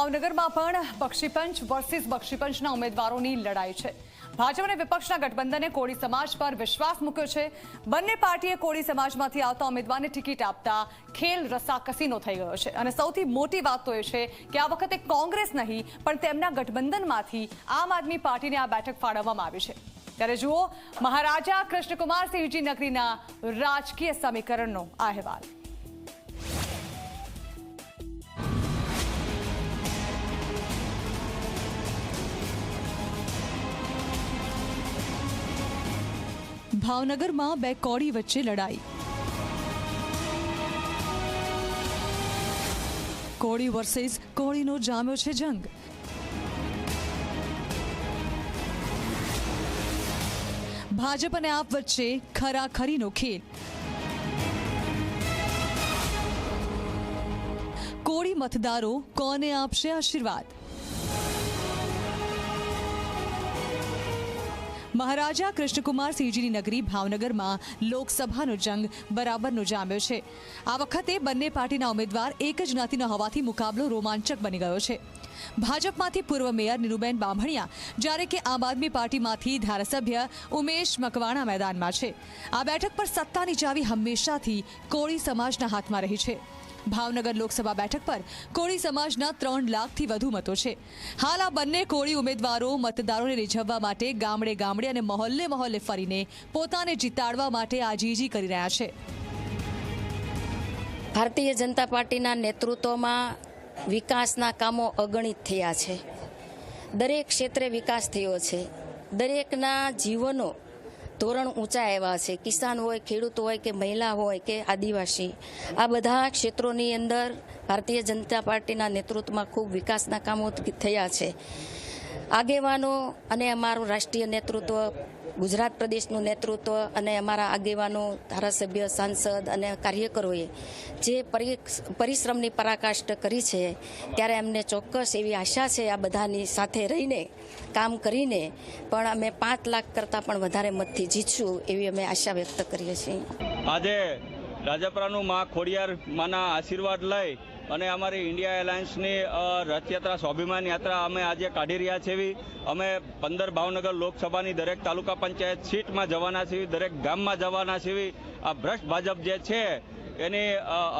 ભાવનગરમાં પણ બક્ષીપંચ વર્સિસ બક્ષીપંચના ઉમેદવારોની લડાઈ છે. ભાજપ અને વિપક્ષના ગઠબંધને કોળી સમાજ પર વિશ્વાસ મૂક્યો છે. બંને પાર્ટીએ કોળી સમાજમાંથી આવતા ઉમેદવારને ટિકિટ આપતા ખેલ રસાકસીનો થઈ ગયો છે. અને સૌથી મોટી વાત તો એ છે કે આ વખતે કોંગ્રેસ નહીં, પણ તેમના ગઠબંધનમાંથી આમ આદમી પાર્ટીને આ બેઠક ફાળવવામાં આવી છે. ત્યારે જુઓ, મહારાજા કૃષ્ણકુમાર સિંહજી નગરીના રાજકીય સમીકરણનો અહેવાલ. ભાવનગરમાં બે કોળી વચ્ચે લડાઈ. કોળી વર્સેસ કોળીનો જામ્યો છે જંગ. ભાજપ અને આપ વચ્ચે ખરાખરીનો ખેલ. કોળી મતદારો કોને આપશે આશીર્વાદ? મહારાજા કૃષ્ણકુમાર સિંહજીની નગરી ભાવનગરમાં લોકસભાનો જંગ બરાબરનો જામ્યો છે. આ વખતે બંને પાર્ટીના ઉમેદવાર એક જ જ્ઞાતિનો હોવાથી મુકાબલો રોમાંચક બની ગયો છે. ભાજપમાંથી પૂર્વ મેયર નીરુબેન બામણિયા, જ્યારે કે આમ આદમી પાર્ટીમાંથી ધારાસભ્ય ઉમેશ મકવાણા મેદાનમાં છે. આ બેઠક પર સત્તાની ચાવી હંમેશાથી કોળી સમાજના હાથમાં રહી છે. ભાવનગર લોકસભા બેઠક પર કોળી સમાજના ત્રણ લાખથી વધુ મતો છે. હાલ આ બંને કોળી ઉમેદવારો મતદારોને રીઝવવા માટે ગામડે ગામડે અને મહોલ્લે મહોલ્લે ફરીને પોતાને જીતાડવા માટે આજીજી કરી રહ્યા છે. ભારતીય જનતા પાર્ટીના નેતૃત્વમાં વિકાસના કામો અગણિત થયા છે. દરેક ક્ષેત્રે વિકાસ થયો છે. દરેકના જીવનો ધોરણ ઊંચા આવ્યા છે. કિસાન હોય, ખેડૂત હોય કે મહિલા હોય કે આદિવાસી. આ બધા ક્ષેત્રોની અંદર ભારતીય જનતા પાર્ટીના નેતૃત્વમાં ખૂબ વિકાસના કામો થયા છે. આગેવાનો અને અમારું રાષ્ટ્રીય નેતૃત્વ ગુજરાત પ્રદેશનું નેતૃત્વ અને અમારા આગેવાનો, ધારાસભ્ય, સાંસદ અને કાર્યકરોએ જે પરી- પરિશ્રમની પરાકાષ્ઠ કરી છે, ત્યારે અમને ચોક્કસ એવી આશા છે આ બધાની સાથે રહીને, કામ કરીને, પણ અમે પાંચ લાખ કરતાં પણ વધારે મતથી જીતશું એવી અમે આશા વ્યક્ત કરીએ છીએ. આજે રાજપરાનું મા ખોડિયાર માના આશીર્વાદ લઈ અને અમારી ઇન્ડિયા એલાયન્સની અ, રથયાત્રા સ્વાભિમાન યાત્રા અમે આજે કાઢી રહ્યા છીએ અમે પંદર ભાવનગર લોકસભાની દરેક તાલુકા પંચાયત સીટમાં જવાના છીએ દરેક ગામમાં જવાના છીએ આ ભ્રષ્ટ ભાજપ જે છે એની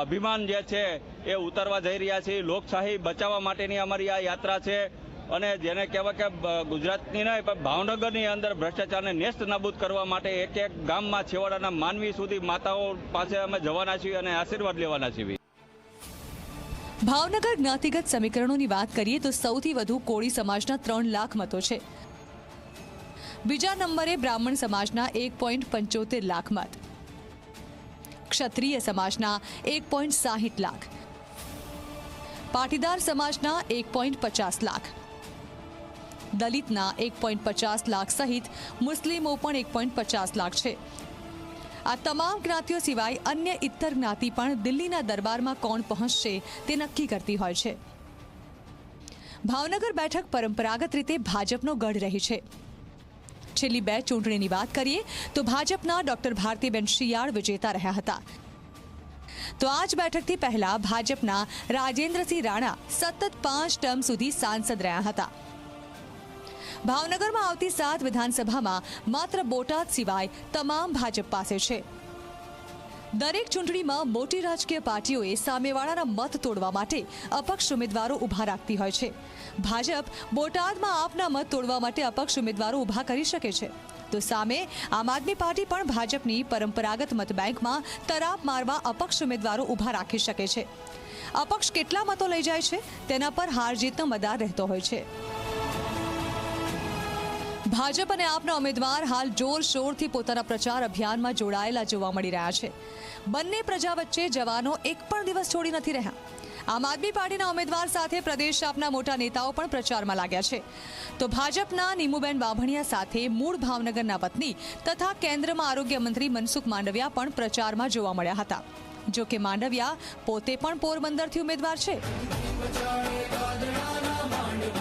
અભિમાન જે છે એ ઉતારવા જઈ રહ્યા છીએ લોકશાહી બચાવવા માટેની અમારી આ યાત્રા છે. અને જેને કહેવાય કે ગુજરાતની નહીં પણ ભાવનગરની અંદર ભ્રષ્ટાચારને નેસ્ત નાબૂદ કરવા માટે એક એક ગામમાં છેવાડાના માનવી સુધી માતાઓ પાસે અમે જવાના છીએ અને આશીર્વાદ લેવાના છીએ. ભાવનગર જ્ઞાતિગત સમીકરણોની વાત કરીએ તો સૌથી વધુ કોળી સમાજના ત્રણ લાખ મતો છે. બીજા નંબરે બ્રાહ્મણ સમાજના એક પોઈન્ટ પંચોતેર લાખ મત. ક્ષત્રિય સમાજના એક પોઈન્ટ સાહીઠ લાખ. પાટીદાર સમાજના એક પોઈન્ટ પચાસ લાખ. દલિતના એક પોઈન્ટ પચાસ લાખ સહિત મુસ્લિમો પણ એક પોઈન્ટ પચાસ લાખ છે. આ તમામ જ્ઞાતિઓ સિવાય અન્ય ઇતર જ્ઞાતિ પણ દિલ્હીના દરબારમાં કોણ પહોંચશે તે નક્કી કરતી હોય છે. ભાવનગર બેઠક પરંપરાગત રીતે ભાજપનો ગઢ રહી છે. છેલ્લી બે ચૂંટણીની વાત કરીએ તો ભાજપના ડોક્ટર ભારતીબેન શિયાળ વિજેતા રહ્યા હતા. તો આ જ બેઠકથી પહેલા ભાજપના રાજેન્દ્રસિંહ રાણા સતત પાંચ ટર્મ સુધી સાંસદ રહ્યા હતા. ભાવનગરમાં આવતી સાત વિધાનસભામાં માત્ર બોટાદ સિવાય તમામ ભાજપ પાસે છે. દરેક ચૂંટણીમાં મોટી રાજકીય પાર્ટીઓએ સામેવાળાના મત તોડવા માટે અપક્ષ ઉમેદવારો ઊભા રાખતી હોય છે. ભાજપ બોટાદમાં આપના મત તોડવા માટે અપક્ષ ઉમેદવારો ઊભા કરી શકે છે. તો સામે આમ આદમી પાર્ટી પણ ભાજપની પરંપરાગત મતબેંકમાં તરાપ મારવા અપક્ષ ઉમેદવારો ઊભા રાખી શકે છે. અપક્ષ કેટલા મતો લઈ જાય છે? તેના પર હાર જીતનો મદાર રહેતો હોય છે. ભાજપ અને આપના ઉમેદવાર હાલ જોરશોરથી પોતાના પ્રચાર અભિયાનમાં જોડાયેલા જોવા મળી રહ્યા છે. બંને પ્રજા વચ્ચે જવાનો એક પણ દિવસ છોડી નથી રહ્યા. આમ આદમી પાર્ટીના ઉમેદવાર સાથે પ્રદેશ આપના મોટા નેતાઓ પણ પ્રચારમાં લાગ્યા છે. તો ભાજપના નીમુબેન બાભણિયા સાથે મૂળ ભાવનગરના પત્ની તથા કેન્દ્રમાં આરોગ્ય મંત્રી મનસુખ માંડવિયા પણ પ્રચારમાં જોવા મળ્યા હતા. જો કે માંડવિયા પોતે પણ પોરબંદરથી ઉમેદવાર છે.